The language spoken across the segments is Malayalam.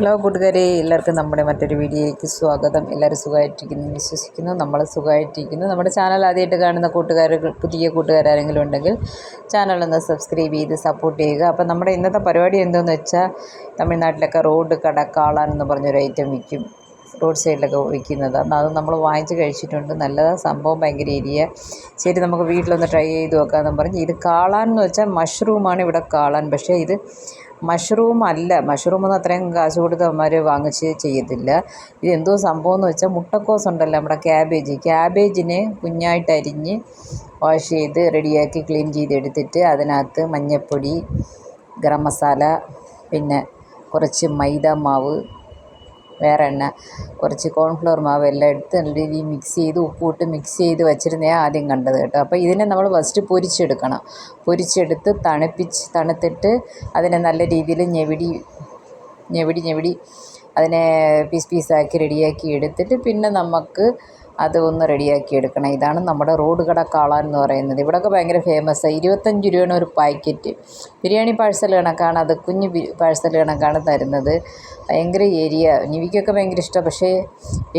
ഹലോ കൂട്ടുകാരെ എല്ലാവർക്കും നമ്മുടെ മറ്റൊരു വീഡിയോയിലേക്ക് സ്വാഗതം. എല്ലാവരും സുഖമായിട്ടിരിക്കുന്നു വിശ്വസിക്കുന്നു. നമ്മൾ സുഖമായിട്ടിരിക്കുന്നു. നമ്മുടെ ചാനൽ ആദ്യമായിട്ട് കാണുന്ന കൂട്ടുകാർ പുതിയ കൂട്ടുകാരെങ്കിലും ഉണ്ടെങ്കിൽ ചാനലൊന്ന് സബ്സ്ക്രൈബ് ചെയ്ത് സപ്പോർട്ട് ചെയ്യുക. അപ്പം നമ്മുടെ ഇന്നത്തെ പരിപാടി എന്തെന്ന് വെച്ചാൽ തമിഴ്നാട്ടിലൊക്കെ റോഡ് കട കാളാൻ എന്ന് പറഞ്ഞൊരു ഐറ്റം വിൽക്കും. റോഡ് സൈഡിലൊക്കെ വിൽക്കുന്നത്. എന്നാൽ അത് നമ്മൾ വാങ്ങിച്ച് കഴിച്ചിട്ടുണ്ട്. നല്ലതാണ് സംഭവം ഭയങ്കര ഏരിയ. ശരി നമുക്ക് വീട്ടിലൊന്ന് ട്രൈ ചെയ്ത് നോക്കാമെന്ന് പറഞ്ഞ്. ഇത് കാളാൻ എന്ന് വെച്ചാൽ മഷ്റൂമാണ് ഇവിടെ കാളാൻ. പക്ഷേ ഇത് മഷ്റൂം അല്ല മഷ്റൂം ഒന്നും അത്രയും കാശ് കൊടുത്ത് വാങ്ങിച്ച് ചെയ്യത്തില്ല. ഇത് എന്തോ സംഭവം എന്ന് വെച്ചാൽ മുട്ടക്കോസ് ഉണ്ടല്ലോ നമ്മുടെ ക്യാബേജ്. ക്യാബേജിനെ കുഞ്ഞായിട്ട് അരിഞ്ഞ് വാഷ് ചെയ്ത് റെഡിയാക്കി ക്ലീൻ ചെയ്തെടുത്തിട്ട് അതിനകത്ത് മഞ്ഞൾപ്പൊടി ഗരം മസാല പിന്നെ കുറച്ച് മൈദ മാവ് വേറെ എണ്ണ. കുറച്ച് കോൺഫ്ലവർ മാവ് എല്ലാം എടുത്ത് നല്ല രീതിയിൽ മിക്സ് ചെയ്ത് ഉപ്പിട്ട് മിക്സ് ചെയ്ത് വെച്ചിരുന്നേ ആദ്യം കണ്ടത് കേട്ടോ. അപ്പോൾ ഇതിനെ നമ്മൾ ഫസ്റ്റ് പൊരിച്ചെടുക്കണം. പൊരിച്ചെടുത്ത് തണുപ്പിച്ച് തണുത്തിട്ട് അതിനെ നല്ല രീതിയിൽ ഞെവിടി ഞെവിടി ഞെവിടി അതിനെ പീസ് പീസാക്കി റെഡിയാക്കി എടുത്തിട്ട് പിന്നെ നമുക്ക് അത് ഒന്ന് റെഡിയാക്കി എടുക്കണം. ഇതാണ് നമ്മുടെ റോഡ് കട കാളാൻ എന്ന് പറയുന്നത്. ഇവിടെയൊക്കെ ഭയങ്കര ഫേമസാണ് ഇരുപത്തഞ്ച് രൂപയാണ് ഒരു പാക്കറ്റ്. ബിരിയാണി പാഴ്സൽ കണക്കാണ് അത് കുഞ്ഞ് പാഴ്സൽ കണക്കാണ് തരുന്നത്. ഭയങ്കര എരിയ നിവിക്കൊക്കെ ഭയങ്കര ഇഷ്ടം. പക്ഷേ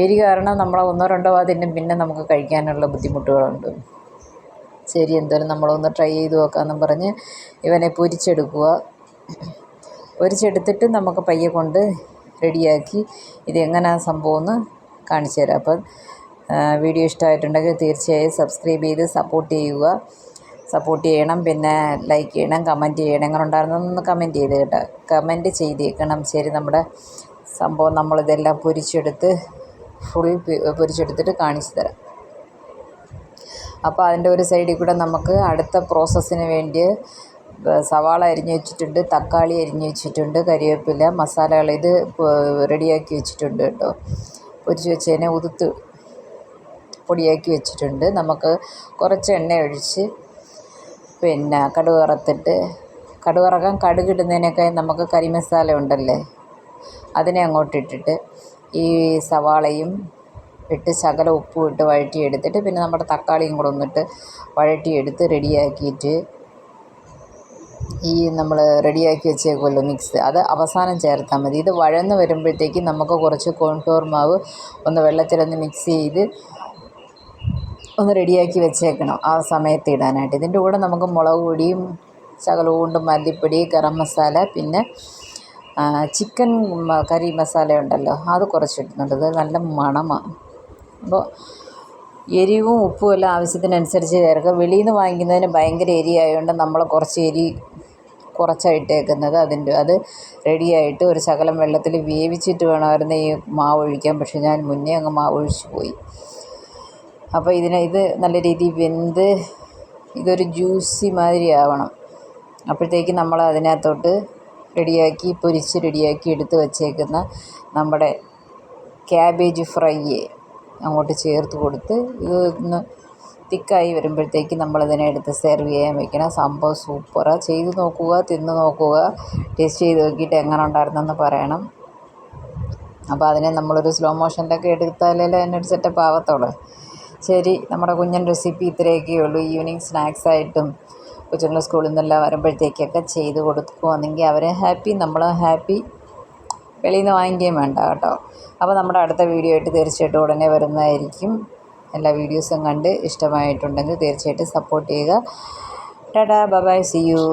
എരി കാരണം നമ്മൾ ഒന്നോ രണ്ടോ അതിന് പിന്നെ നമുക്ക് കഴിക്കാനുള്ള ബുദ്ധിമുട്ടുകളുണ്ട്. ശരി എന്തായാലും നമ്മളൊന്ന് ട്രൈ ചെയ്ത് നോക്കാമെന്നും പറഞ്ഞ് ഇവനെ പൊരിച്ചെടുക്കുക. പൊരിച്ചെടുത്തിട്ട് നമുക്ക് പയ്യെ കൊണ്ട് റെഡിയാക്കി ഇത് എങ്ങനെയാണ് സംഭവം എന്ന് കാണിച്ചു തരാം. അപ്പം വീഡിയോ ഇഷ്ടമായിട്ടുണ്ടെങ്കിൽ തീർച്ചയായും സബ്സ്ക്രൈബ് ചെയ്ത് സപ്പോർട്ട് ചെയ്യുക. സപ്പോർട്ട് ചെയ്യണം പിന്നെ ലൈക്ക് ചെയ്യണം കമന്റ് ചെയ്യണം. എങ്ങനെ ഉണ്ടായിരുന്നൊന്ന് കമന്റ് ചെയ്ത് കേട്ടോ. കമന്റ് ചെയ്തേക്കണം. ശരി നമ്മുടെ സംഭവം നമ്മളിതെല്ലാം പൊരിച്ചെടുത്ത് ഫുൾ പൊരിച്ചെടുത്തിട്ട് കാണിച്ചു തരാം. അപ്പോൾ അതിന്റെ ഒരു സൈഡിൽ കൂടെ നമുക്ക് അടുത്ത പ്രോസസ്സിന് വേണ്ടി സവാള അരിഞ്ഞു വെച്ചിട്ടുണ്ട് തക്കാളി അരിഞ്ഞു വെച്ചിട്ടുണ്ട് കരിവേപ്പില മസാലകൾ ഇത് റെഡിയാക്കി വെച്ചിട്ടുണ്ട് കേട്ടോ. പൊരിച്ച് വെച്ചതിനെ ഉതുത്ത് പൊടിയാക്കി വെച്ചിട്ടുണ്ട്. നമുക്ക് കുറച്ച് എണ്ണ ഒഴിച്ച് പിന്നെ കടുക് വറുത്തിട്ട് കടുക് വറക്കാൻ കടുക് ഇടുന്നതിനൊക്കെ നമുക്ക് കരിമസാല ഉണ്ടല്ലേ അതിനെ അങ്ങോട്ട് ഇട്ടിട്ട് ഈ സവാളയും ഇട്ട് ശകല ഉപ്പും ഇട്ട് വഴറ്റിയെടുത്തിട്ട് പിന്നെ നമ്മുടെ തക്കാളിയും കൂടെ ഒന്നിട്ട് വഴറ്റിയെടുത്ത് റെഡിയാക്കിയിട്ട് ഈ നമ്മൾ റെഡിയാക്കി വെച്ചേക്കുമല്ലോ മിക്സ്. അത് അവസാനം ചേർത്താൽ മതി. ഇത് വഴന്ന് വരുമ്പോഴത്തേക്കും നമുക്ക് കുറച്ച് കോൺഫ്ലോർ മാവ് ഒന്ന് വെള്ളത്തിലൊന്ന് മിക്സ് ചെയ്ത് ഒന്ന് റെഡിയാക്കി വെച്ചേക്കണം ആ സമയത്ത് ഇടാനായിട്ട്. ഇതിന്റെ കൂടെ നമുക്ക് മുളക് പൊടിയും ശകലം കൊണ്ട് മല്ലിപ്പൊടി ഗരം മസാല പിന്നെ ചിക്കൻ കറി മസാല ഉണ്ടല്ലോ അത് കുറച്ചിടുന്നുണ്ട്. അത് നല്ല മണമാണ് അപ്പോൾ എരിവും ഉപ്പും എല്ലാം ആവശ്യത്തിനനുസരിച്ച് ചേർക്കുക. വെളിയിൽ നിന്ന് വാങ്ങിക്കുന്നതിന് ഭയങ്കര എരി ആയതുകൊണ്ട് നമ്മൾ കുറച്ച് എരി കുറച്ചായിട്ടേക്കുന്നത് അതിന്റെ അത് റെഡിയായിട്ട് ഒരു ശകലം വെള്ളത്തിൽ വേവിച്ചിട്ട് വേണമായിരുന്നു ഈ മാവ് ഒഴിക്കാൻ. പക്ഷേ ഞാൻ മുന്നേ അങ്ങ് മാവ് ഒഴിച്ചു പോയി. അപ്പോൾ ഇതിനെ ഇത് നല്ല രീതിയിൽ വെന്ത് ഇതൊരു ജ്യൂസി മാതിരി ആവണം. അപ്പോഴത്തേക്ക് നമ്മൾ അതിനകത്തോട്ട് റെഡിയാക്കി പൊരിച്ച് റെഡിയാക്കി എടുത്ത് വച്ചേക്കുന്ന നമ്മുടെ ക്യാബേജ് ഫ്രൈയെ അങ്ങോട്ട് ചേർത്ത് കൊടുത്ത് ഇത് ഒന്ന് തിക്കായി വരുമ്പോഴത്തേക്ക് നമ്മളതിനെ എടുത്ത് സെർവ് ചെയ്യാൻ വെക്കണം. സംഭവം സൂപ്പറാണ് ചെയ്ത് നോക്കുക തിന്ന് നോക്കുക ടേസ്റ്റ് ചെയ്ത് നോക്കിയിട്ട് എങ്ങനെ ഉണ്ടായിരുന്നെന്ന് പറയണം. അപ്പോൾ അതിനെ നമ്മളൊരു സ്ലോ മോഷനിലൊക്കെ എടുത്താലേ അതിനൊരു സെറ്റപ്പ് ആവത്തുള്ളൂ. ശരി നമ്മുടെ കുഞ്ഞൻ റെസിപ്പി ഇത്രയൊക്കെ ഉള്ളൂ. ഈവനിങ് സ്നാക്സ് ആയിട്ടും കൊച്ചുങ്ങൾ സ്കൂളിൽ നിന്നെല്ലാം വരുമ്പോഴത്തേക്കൊക്കെ ചെയ്ത് കൊടുക്കുകയാണെങ്കിൽ അവർ ഹാപ്പി നമ്മൾ ഹാപ്പി വെളിയിൽ നിന്ന് വാങ്ങിക്കുകയും വേണ്ട കേട്ടോ. അപ്പോൾ നമ്മുടെ അടുത്ത വീഡിയോ ആയിട്ട് തീർച്ചയായിട്ടും ഉടനെ വരുന്നതായിരിക്കും. എല്ലാ വീഡിയോസും കണ്ട് ഇഷ്ടമായിട്ടുണ്ടെങ്കിൽ തീർച്ചയായിട്ടും സപ്പോർട്ട് ചെയ്യുക. ടാ ബൈ സി യു